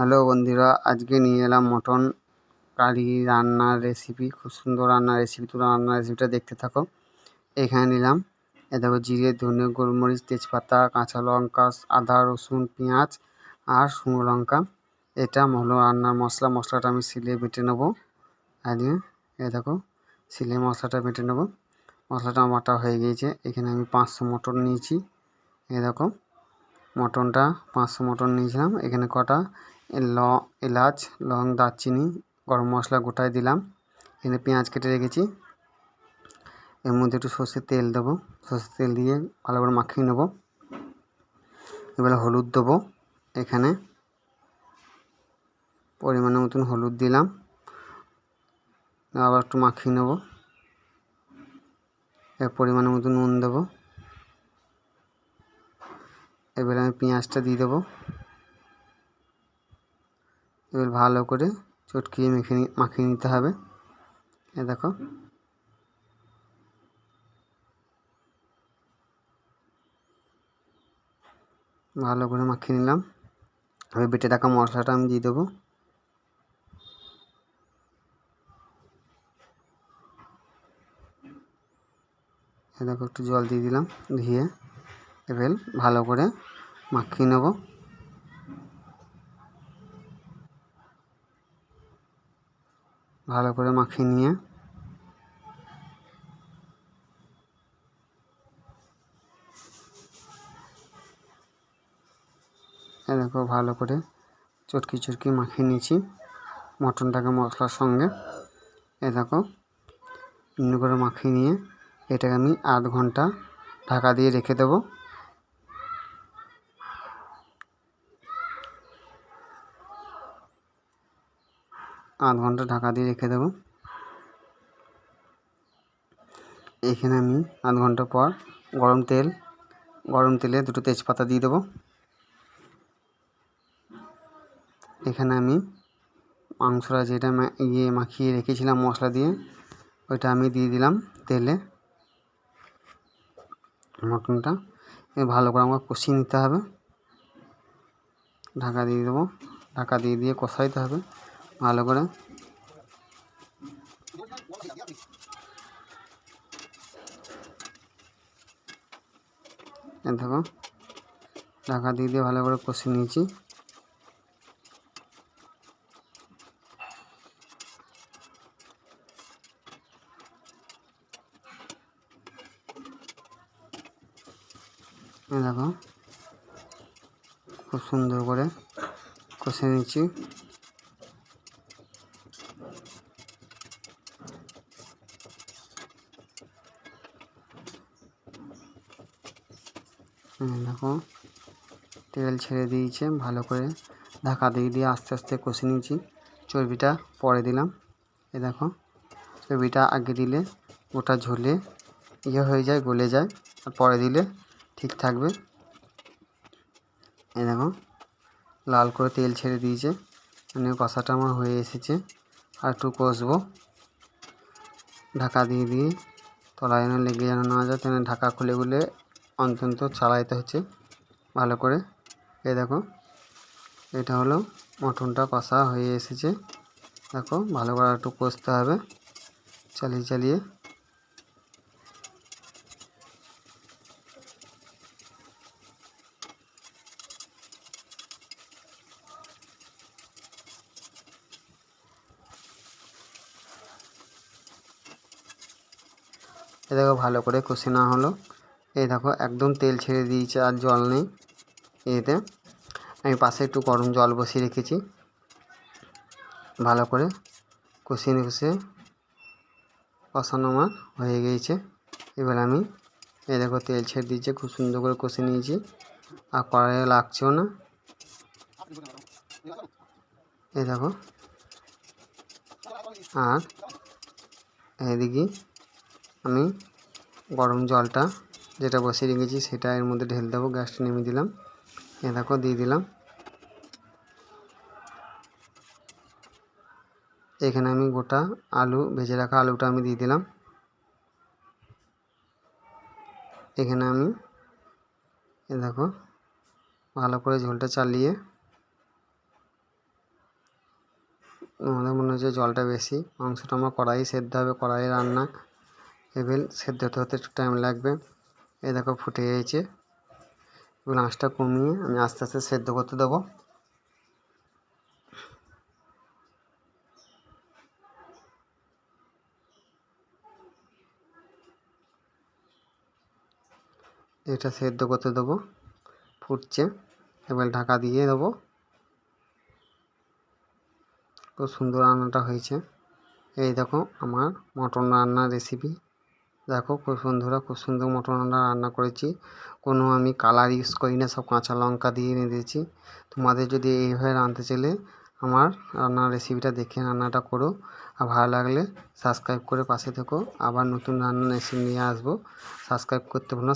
Hello বন্ধুরা, আজকে নিয়ে এলাম মটন কারি রান্নার রেসিপি খুব সুন্দর রান্নার রেসিপি তোমরা রান্নার রেসিপিটা দেখতে থাকো। এখানে নিলাম, এ দেখো জিরে, ধনে, গোলমরিচ, তেজপাতা, কাঁচা লঙ্কা, আদা, রসুন, পেঁয়াজ আর শুকনো লঙ্কা। এটা হলো রান্নার মশলা, মশলাটা আমি সিলে বেটে নেব। আজকে এ দেখো, সিলে মশলাটা বেটে নেব। মশলাটা বাটা হয়ে গিয়েছে, এখানে আমি পাঁচশো মটন নিয়েছি। এ দেখো, মটনটা পাঁচশো মটন নিয়েছিলাম। এখানে কটা ল, এলাচ, লং, দারচিনি, গরম মশলা গোটায় দিলাম। এখানে পেঁয়াজ কেটে রেখেছি। এর মধ্যে একটু সর্ষের তেল দেবো। সর্ষের তেল দিয়ে ভালো করে মাখিয়ে নেব। এবারে হলুদ দেবো এখানে। পরিমাণে মতন হলুদ দিলাম। আবার একটু মাখিয়ে নেব। এর পরিমাণে মতন নুন দেবো। এবারে আমি পেঁয়াজটা দিয়ে দেবো। এবার ভালো করে চটকিয়ে মেখে মাখিয়ে নিতে হবে। এ দেখো। ভালো করে মাখিয়ে নিলাম। এবার বেটে রাখা মশলাটা আমি দিয়ে দেবো। এ দেখো একটু জল দিয়ে দিলাম ধুয়ে এবার ভালো করে মাখিয়ে নেব। ভালো করে মাখিয়ে নিয়ে। এ দেখো, ভালো করে চটকি চটকি মাখিয়ে নিয়েছি মটনটাকে মশলার সঙ্গে। এ দেখো, এমনি করে মাখিয়ে নিয়ে এটাকে আমি আধ ঘণ্টা ঢাকা দিয়ে রেখে দেবো। আধ ঘণ্টা ঢাকা দিয়ে রেখে দেবো। এখানে আমি আধ ঘণ্টা পর গরম তেল, গরম তেলে দুটো তেজপাতা দিয়ে দেবো। এখানে আমি মাংসটা যেটা ইয়ে মাখিয়ে রেখেছিলাম মশলা দিয়ে, ওইটা আমি দিয়ে দিলাম তেলে। মটনটা ভালো করে আমাকে কষিয়ে নিতে হবে। ঢাকা দিয়ে দেবো। ঢাকা দিয়ে দিয়ে কষাইতে হবে। ভালো করে। দেখো, ঢাকা দিয়ে দিয়ে ভালো করে কষে নিয়েছি। দেখো, খুব সুন্দর করে কষে নিচ্ছি দেখো। তেল ছেড়ে দিয়েছে, ভালো করে ঢাকা দিয়ে দিয়ে আস্তে আস্তে কষে নিয়েছি। চর্বিটা পরে দিলাম। এ দেখো, চর্বিটা আগে দিলে ওটা ঝোলে ইয়ে হয়ে যায়, গলে যায়, আর পরে দিলে ঠিক থাকবে। এই দেখো, লাল করে তেল ছেড়ে দিয়েছে। মানে কষাটা আমার হয়ে এসেছে। আর একটু কষবো। ঢাকা দিয়ে দিয়ে তলায় যেন লেগে যেন না যায় তেন ঢাকা খুলে খুলে অন্তত চালাইতে হচ্ছে। ভালো করে। এই দেখো, এটা হলো মটনটা কষা হয়ে এসেছে। দেখো, ভালো করে একটু কষতে হবে চালিয়ে চালিয়ে। এ দেখো, ভালো করে কষে না হলো। এই দেখো, একদম তেল ছেড়ে দিয়েছে আর জল নেই এতে। আমি পাশে একটু গরম জল বসিয়ে রেখেছি। ভালো করে কষিয়ে কষিয়ে কষানো আমার হয়ে গিয়েছে। এবার আমি এই দেখো, তেল ছেড়ে দিয়েছে, খুব সুন্দর করে কষে নিয়েছি। আর কড়াইয়ে লাগছেও না। এই দেখো। আর এদিকে আমি গরম জলটা যেটা বসিয়ে রেখেছি সেটা এর মধ্যে ঢেল দেবো, গ্যাসটা নেমে দিলাম। এ দেখো, দিয়ে দিলাম। এখানে আমি গোটা আলু, ভেজে রাখা আলুটা আমি দিয়ে দিলাম। এখানে আমি, এ দেখো, ভালো করে ঝোলটা চালিয়ে, আমাদের মনে হচ্ছে জলটা বেশি, মাংসটা আমার কড়াই সেদ্ধ হবে কড়াই রান্না এবার সেদ্ধ হতে হতে একটু টাইম লাগবে। এই দেখো ফুটে গিয়েছে এবার আঁচটা কমিয়ে আমি আস্তে আস্তে সেদ্ধ করতে দেবো। এটা সেদ্ধ করতে দেবো। ফুটছে। এবার ঢাকা দিয়ে দেবো। খুব সুন্দর রান্নাটা হয়েছে। এই দেখো আমার মটন রান্নার রেসিপি দেখো খুব সুন্দর খুব সুন্দর মটন রান্না রান্না করেছি। কোনো আমি কালার ইউজ করি না সব কাঁচা লঙ্কা দিয়ে রেঁধেছি তোমাদের যদি এইভাবে রাঁধতে চাইলে আমার রান্নার রেসিপিটা দেখে রান্নাটা করো। আর ভালো লাগলে সাবস্ক্রাইব করে পাশে থেকো। আবার নতুন রান্নার রেসিপি নিয়ে আসব। সাবস্ক্রাইব করতে ভুলো